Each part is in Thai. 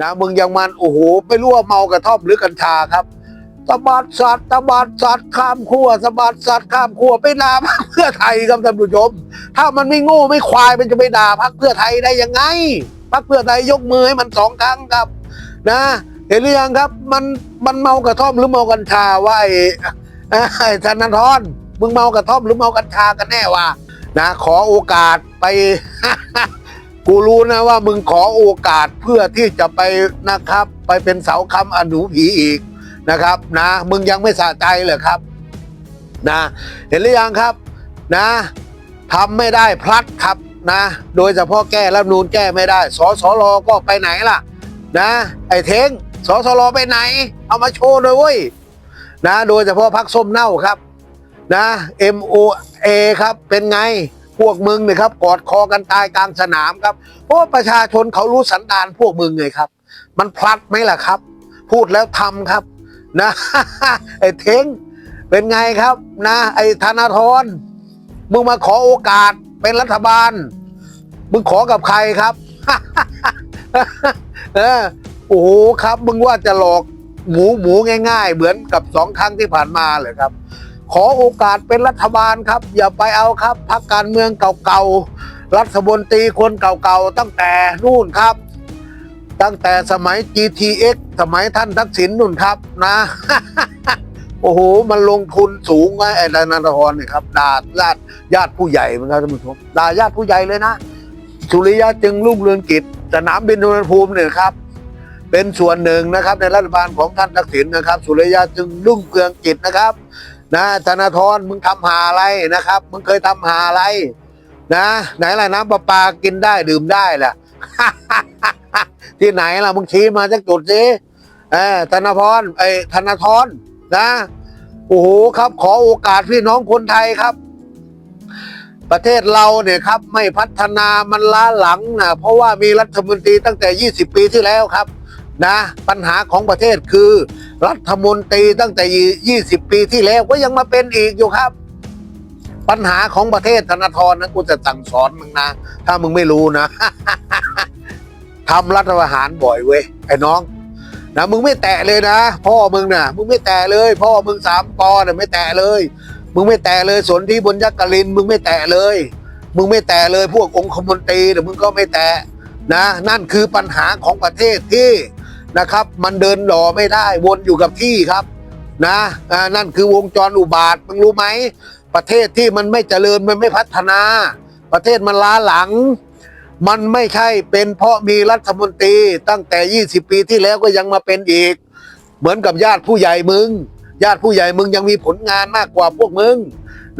นะมึงยังมันโอ้โหไม่รู้ว่าเมากระท่อมหรือกัญชาครับสบัดสัตว์สบัดสัตว์ข้ามขั้วสบัดสัตว์ข้ามขั้วไปด่าพรรคเพื่อไทยครับท่านผู้ชม ถ้ามันไม่โง่ไม่ควายมันจะไปด่าพรรคเพื่อไทยได้ยังไงพรรคเพื่อไทยยกมือให้มันสองครั้งครับ นะ เห็นหรือยังครับ มันมันเมากระท่อมหรือเมากัญชาว่าไอ้ไอ้ธนาธรมึงเมากระท่อมหรือเมากัญชากันแน่วะนะ ขอโอกาสไป กูรู้นะว่ามึงขอโอกาสเพื่อที่จะไปนะครับ ไปเป็นเสาคำอนุผีอีกนะครับ นะ มึงยังไม่สะใจเหรอครับ นะ เห็นหรือยังครับ นะทำไม่ได้พลัดครับนะ โดยเฉพาะแก้รัฐนูนแก้ไม่ได้สสรก็ไปไหนล่ะ นะ ไอ้เท้งสสรไปไหน เอามาโชว์เลยเว้ยนะ โดยเฉพาะพักส้มเน่าครับ นะ MOA ครับเป็นไง พวกมึงเนี่ยครับกอดคอกันตายกลางสนามครับเพราะประชาชนเขารู้สันดานพวกมึงไงครับ มันพลัดไหมล่ะครับ พูดแล้วทำครับนะไอ้เท้งเป็นไงครับนะ ไอ้ธนาธรมึงมาขอโอกาสเป็นรัฐบาล มึงขอกับใครครับเออโอ้โหครับ มึงว่าจะหลอกหมูหมูง่าย ๆ เหมือนกับสองครั้งที่ผ่านมาเลยครับ ขอโอกาสเป็นรัฐบาลครับ อย่าไปเอาครับพักการเมืองเก่าๆรัฐมนตรีคนเก่าๆตั้งแต่นู่นครับ ตั้งแต่สมัย GTX สมัยท่านทักษิณนู่นครับนะ โอ้โห มันลงทุนสูงไงไอ้ธนาธรเนี่ยครับด่าญาติญาติผู้ใหญ่เหมือนกันท่านผู้ชมด่าญาติผู้ใหญ่เลยนะสุริยะจึงรุ่งเรืองกิจสนามบินสุวรรณภูมิเนี่ยครับเป็นส่วนหนึ่งนะครับในรัฐบาลของท่านทักษิณนะครับ สุริยะจึงรุ่งเรืองกิจนะครับ นะธนาธรมึงทำหาอะไรนะครับ มึงเคยทำหาอะไร นะ ไหนล่ะน้ำประปากินได้ดื่มได้แหละที่ไหนล่ะมึงชี้มาจากจุดสิเออธนาพรไอ้ธนาธรนะโอ้โหครับ ขอโอกาสพี่น้องคนไทยครับ ประเทศเราเนี่ยครับ ไม่พัฒนามันล้าหลังนะเพราะว่ามีรัฐมนตรีตั้งแต่ 20 ปีที่แล้วครับ นะ ปัญหาของประเทศคือ รัฐมนตรีตั้งแต่ 20 ปีที่แล้วก็ยังมาเป็นอีกอยู่ครับ ปัญหาของประเทศธนาธรนะกูจะสั่งสอนมึงนะ ถ้ามึงไม่รู้นะทำรัฐประหารบ่อยเว้ยไอ้น้องนะมึงไม่แตะเลยนะ พ่อมึงน่ะ มึงไม่แตะเลย พ่อมึงสามปอนี่ยไม่แตะเลย มึงไม่แตะเลยสนที่บนยักษ์กลิน มึงไม่แตะเลย มึงไม่แตะเลยพวกองคมนตรีเนี่ยมึงก็ไม่แตะนะ นั่นคือปัญหาของประเทศที่ นะครับ มันเดินหล่อไม่ได้วนอยู่กับที่ครับนะนั่นคือวงจรอุบาทมึงรู้ไหม ประเทศที่มันไม่เจริญมันไม่พัฒนา ประเทศมันล้าหลัง มันไม่ใช่เป็นเพราะมีรัฐมนตรีตั้งแต่ 20 ปีที่แล้วก็ยังมาเป็นอีก เหมือนกับญาติผู้ใหญ่มึง ญาติผู้ใหญ่มึงยังมีผลงานมากกว่าพวกมึง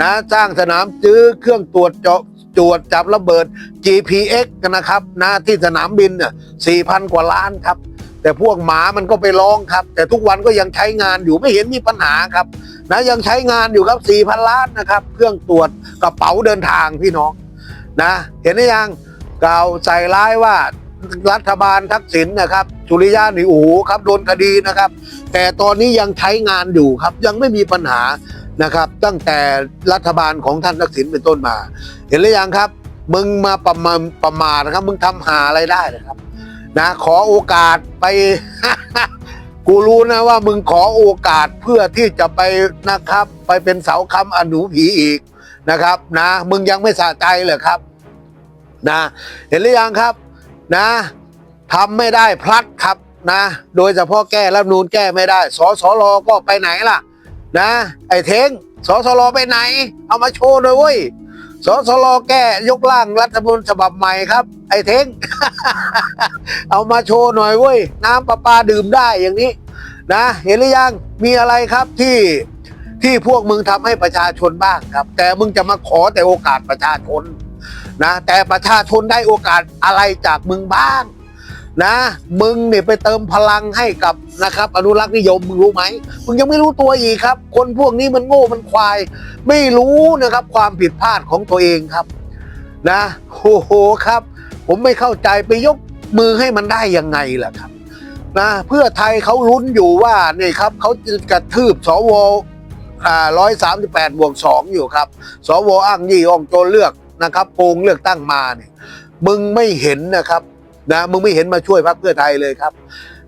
นะสร้างสนามจื้อเครื่องตรวจเจาะตรวจจับระเบิด GPX กันนะครับนะที่สนามบินน่ะ4,000 กว่าล้านครับ แต่พวกหมามันก็ไปร้องครับ แต่ทุกวันก็ยังใช้งานอยู่ไม่เห็นมีปัญหาครับ นะยังใช้งานอยู่ครับ4,000ล้านนะครับ เครื่องตรวจกระเป๋าเดินทางพี่น้องนะ เห็นหรือยังกล่าวใส่ร้ายว่ารัฐบาลทักษิณนะครับสุริยะนี่โอ้โหครับโดนคดีนะครับ แต่ตอนนี้ยังใช้งานอยู่ครับ ยังไม่มีปัญหานะครับ ตั้งแต่รัฐบาลของท่านทักษิณเป็นต้นมา เห็นหรือยังครับ มึงมาประมาประมาทนะครับ มึงทำหาอะไรได้นะครับ นะขอโอกาสไป กูรู้นะว่ามึงขอโอกาสเพื่อที่จะไปนะครับ ไปเป็นเสาคำอนุผีอีกนะครับ นะ มึงยังไม่สะใจเหรอครับ นะ เห็นหรือยังครับ นะทำไม่ได้พลัดครับนะ โดยเฉพาะแก้รัฐนูนแก้ไม่ได้สสรก็ไปไหนล่ะ นะ ไอ้เทงสสรไปไหน เอามาโชว์เลยเว้ย สสรแก้ยกร่างรัฐธรรมนูญฉบับใหม่ครับ ไอ้เท้ง เอามาโชว์หน่อยเว้ย น้ำประปาดื่มได้อย่างนี้ นะ เห็นหรือยังมีอะไรครับที่ที่พวกมึงทำให้ประชาชนบ้างครับ แต่มึงจะมาขอแต่โอกาสประชาชนนะ แต่ประชาชนได้โอกาสอะไรจากมึงบ้าง นะมึงเนี่ยไปเติมพลังให้กับนะครับ อนุรักษ์นิยมมึงรู้ไหมมึงยังไม่รู้ตัวอีกครับ คนพวกนี้มันโง่มันควาย ไม่รู้นะครับความผิดพลาดของตัวเองครับ นะโอ้โหครับ ผมไม่เข้าใจไปยกมือให้มันได้ยังไงล่ะครับนะเพื่อไทยเขาลุ้นอยู่ว่านี่ครับเขาจะกระทืบสวอ่าร้อยสามสิบแปดบวกสองอยู่ครับ สวอ้างยี่อ้องโจรเลือกนะครับโกงเลือกตั้งมาเนี่ยมึงไม่เห็นนะครับ นะมึงไม่เห็นมาช่วยพรรคเพื่อไทยเลยครับ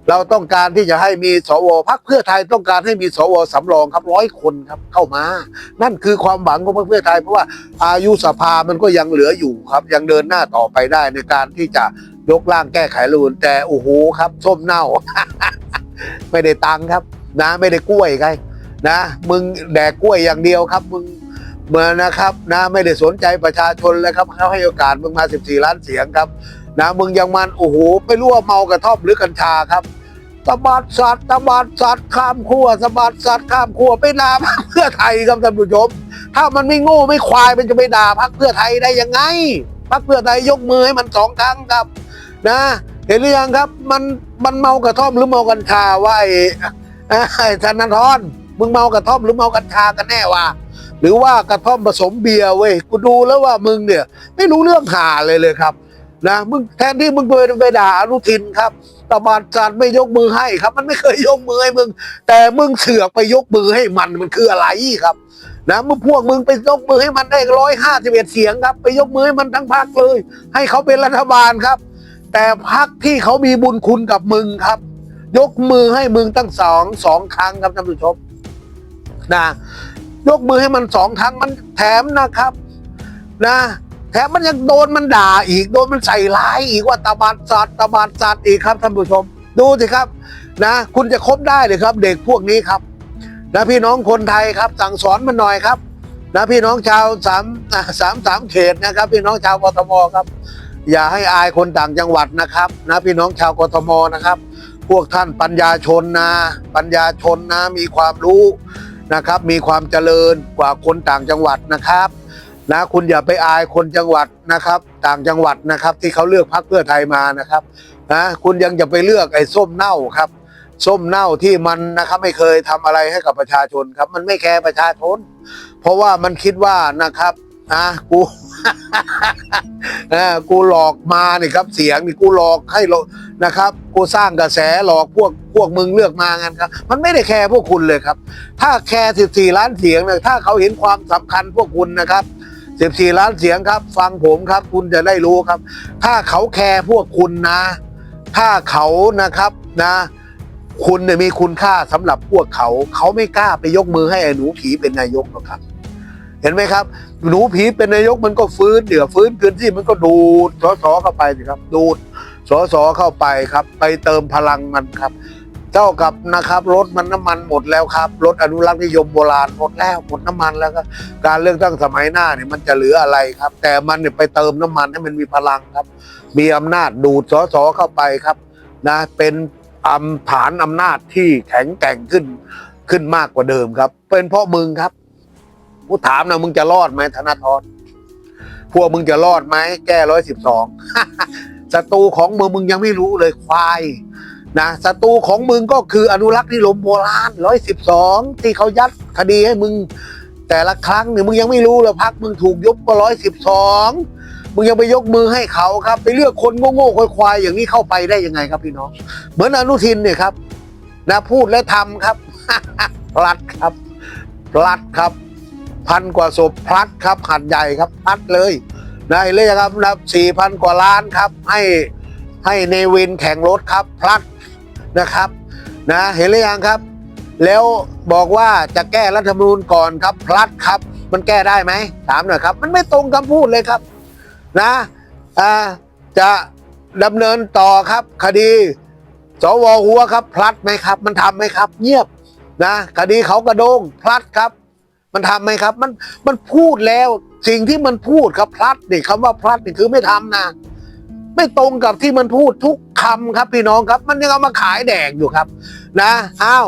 เราต้องการที่จะให้มีสวพรรคเพื่อไทยต้องการให้มีสวสำรองครับร้อยคนครับเข้ามา นั่นคือความหวังของพรรคเพื่อไทยเพราะว่าอายุสภามันก็ยังเหลืออยู่ครับ ยังเดินหน้าต่อไปได้ในการที่จะยกร่างแก้ไขรัฐมนูญแต่โอ้โหครับส้มเน่า ไม่ได้ตังครับ นะไม่ได้กล้วยไงนะมึงแดกกล้วยอย่างเดียวครับมึงเมือนนะครับนะไม่ได้สนใจประชาชนเลยครับเขาให้โอกาสมึงมา 14 ล้านเสียงครับ นะมึงยังมันโอ้โหไม่รู้ว่าเมากระท่อมหรือกัญชาครับตะบัดสัตว์ตะบัดสัตว์ข้ามขั้วสบัดสัตว์ข้ามขั้วไปด่าพรรคเพื่อไทยครับท่านผู้ชมถ้ามันไม่โง่ไม่ควายมันจะไปด่าพรรคเพื่อไทยได้ยังไงพรรคเพื่อไทยยกมือให้มันสองครั้งครับ นะ เห็นหรือยังครับ มันมันเมากระท่อมหรือเมากัญชาว่าไอ้ไอ้ธนาธรมึงเมากระท่อมหรือเมากัญชากันแน่วะหรือว่ากระท่อมผสมเบียร์เว้ยกูดูแล้วว่ามึงเนี่ย ไม่รู้เรื่องหาเลยเลยครับ นะมึงแทนที่มึงไปไปด่าอนุทินครับตบาดจัดไม่ยกมือให้ครับ มันไม่เคยยกมือให้มึง แต่มึงเสือกไปยกมือให้มันมันคืออะไรครับนะมึงพวกมึงไปยกมือให้มันได้ร้อยห้าสิบเอ็ดเสียงครับ ไปยกมือให้มันทั้งพรรคเลย ให้เขาเป็นรัฐบาลครับ แต่พรรคที่เขามีบุญคุณกับมึงครับ ยกมือให้มึงตั้งสองสองครั้งครับท่านผู้ชมนะยกมือให้มันสองครั้งมันแถมนะครับ นะ แถมมันยังโดนมันด่าอีก โดนมันใส่ร้ายอีกว่าตาบาดสัตว์ตาบาดสัตว์อีกครับท่านผู้ชม ดูสิครับนะ คุณจะคบได้เลยครับ เด็กพวกนี้ครับนะพี่น้องคนไทยครับ สั่งสอนมันหน่อยครับนะพี่น้องชาวสามสามสามเขตนะครับ พี่น้องชาวกทมครับ อย่าให้อายคนต่างจังหวัดนะครับ นะพี่น้องชาวกทมนะครับ พวกท่านปัญญาชนนะ ปัญญาชนนะมีความรู้นะครับ มีความเจริญกว่าคนต่างจังหวัดนะครับ นะคุณอย่าไปอายคนจังหวัดนะครับ ต่างจังหวัดนะครับ ที่เขาเลือกพรรคเพื่อไทยมานะครับนะคุณยังจะไปเลือกไอ้ส้มเน่าครับ ส้มเน่าที่มันนะครับไม่เคยทำอะไรให้กับประชาชนครับ มันไม่แคร์ประชาชน เพราะว่ามันคิดว่านะครับอะกูเออกูหลอกมานี่ครับ เสียงนี่กูหลอกให้เรานะครับ กูสร้างกระแสหลอกพวกพวกมึงเลือกมางั้นครับ มันไม่ได้แคร์พวกคุณเลยครับ ถ้าแคร์14ล้านเสียงเนี่ยถ้าเขาเห็นความสำคัญพวกคุณนะครับ 14 ล้านเสียงครับ ฟังผมครับคุณจะได้รู้ครับ ถ้าเขาแคร์พวกคุณนะ ถ้าเขานะครับนะ คุณเนี่ยมีคุณค่าสำหรับพวกเขา เขาไม่กล้าไปยกมือให้ไอ้หนูผีเป็นนายกหรอกครับ เห็นไหมครับ หนูผีเป็นนายกมันก็ฟื้นเดี๋ยวฟื้นคืนที่มันก็ดูดสสเข้าไปสิครับ ดูดสสเข้าไปครับ ไปเติมพลังมันครับ เท่ากับนะครับรถมันน้ำมันหมดแล้วครับรถอนุรักษ์นิยมโบราณหมดแล้วหมดน้ำมันแล้วก็การเลือกตั้งสมัยหน้าเนี่ยมันจะเหลืออะไรครับ แต่มันเนี่ยไปเติมน้ำมันให้มันมีพลังครับ มีอำนาจดูดสสเข้าไปครับนะเป็นอำฐานอำนาจที่แข็งแกร่งขึ้นขึ้นมากกว่าเดิมครับ เป็นเพราะมึงครับกูถามนะมึงจะรอดไหมธนาธรพวกมึงจะรอดไหมแก้ร้อยสิบสองศัตรูของมึงมึงยังไม่รู้เลยควาย นะศัตรูของมึงก็คืออนุรักษ์นิยมโบราณร้อยสิบสองที่เขายัดคดีให้มึง แต่ละครั้งเนี่ยมึงยังไม่รู้เลยพักมึงถูกยุบก็ร้อยสิบสองมึงยังไปยกมือให้เขาครับ ไปเลือกคนโง่ๆควายๆอย่างนี้เข้าไปได้ยังไงครับพี่น้อง เหมือนอนุทินเนี่ยครับนะพูดและทำครับพลัดครับพลัดครับ พันกว่าศพพลัดครับหัดใหญ่ครับพลัดเลยนะเห็นเลยครับนะสี่พันกว่าล้านครับให้ ให้เนวินแข่งรถครับพลัดนะครับนะเห็นหรือยังครับ แล้วบอกว่าจะแก้รัฐธรรมนูญก่อนครับพลัดครับ มันแก้ได้ไหมถามหน่อยครับ มันไม่ตรงคำพูดเลยครับนะจะดำเนินต่อครับคดีสวหัวครับพลัดไหมครับ มันทำไหมครับ เงียบนะคดีเขากระโดงพลัดครับ มันทำไหมครับมันมันพูดแล้วสิ่งที่มันพูดครับพลัดนี่คำว่าพลัดนี่คือไม่ทำนะ ไม่ตรงกับที่มันพูดทุกคำครับพี่น้องครับ มันยังเอามาขายแดกอยู่ครับ นะอ้าว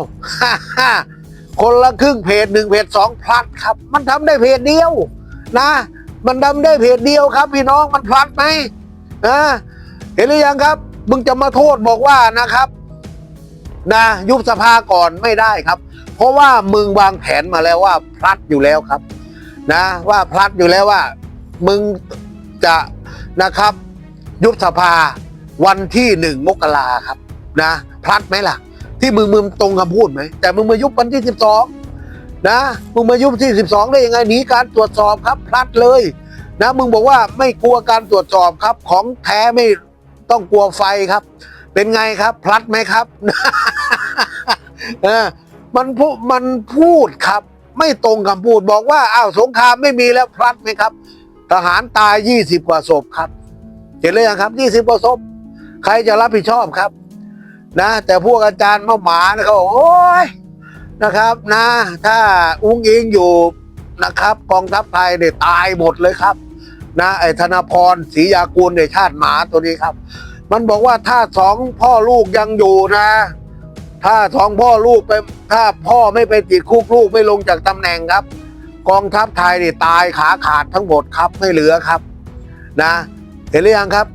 คนละครึ่งเพจหนึ่งเพจสองพลัดครับ มันทำได้เพจเดียว นะ มันทำได้เพจเดียวครับ พี่น้องมันพลัดไหมอ่าเห็นหรือยังครับ มึงจะมาโทษบอกว่านะครับ นะยุบสภาก่อนไม่ได้ครับ เพราะว่ามึงวางแผนมาแล้วว่าพลัดอยู่แล้วครับ นะ ว่าพลัดอยู่แล้วว่า มึงจะนะครับ ยุบสภาวันที่หนึ่งมกราครับนะพลัดไหมล่ะ ที่มึงมึงตรงคำพูดไหมแต่มึงมายุบวันที่สิบสองนะมึงมายุบที่สิบสองได้ยังไงหนีการตรวจสอบครับ พลัดเลยนะมึงบอกว่าไม่กลัวการตรวจสอบครับ ของแท้ไม่ต้องกลัวไฟครับ เป็นไงครับ พลัดไหมครับเออมันพูดมันพูดครับ ไม่ตรงคำพูดบอกว่าอ้าวสงครามไม่มีแล้วพลัดไหมครับ ทหารตายยี่สิบกว่าศพครับ เห็นเลยครับยี่สิบกว่าศพใครจะรับผิดชอบครับ นะ แต่พวกอาจารย์มาหมานะเขาบอกโอ้ยนะครับนะ ถ้าอุ้งอิงอยู่นะครับกองทัพไทยเนี่ยตายหมดเลยครับ นะไอ้ธนพรศรียากูลในยชาติหมาตัวนี้ครับ มันบอกว่าถ้าสองพ่อลูกยังอยู่นะ ถ้าสองพ่อลูกไปถ้าพ่อไม่ไปติดคุกลูกไม่ลงจากตำแหน่งครับ กองทัพไทยเนี่ยตายขาขาดทั้งหมดครับไม่เหลือครับ นะ เห็นหรือยังครับ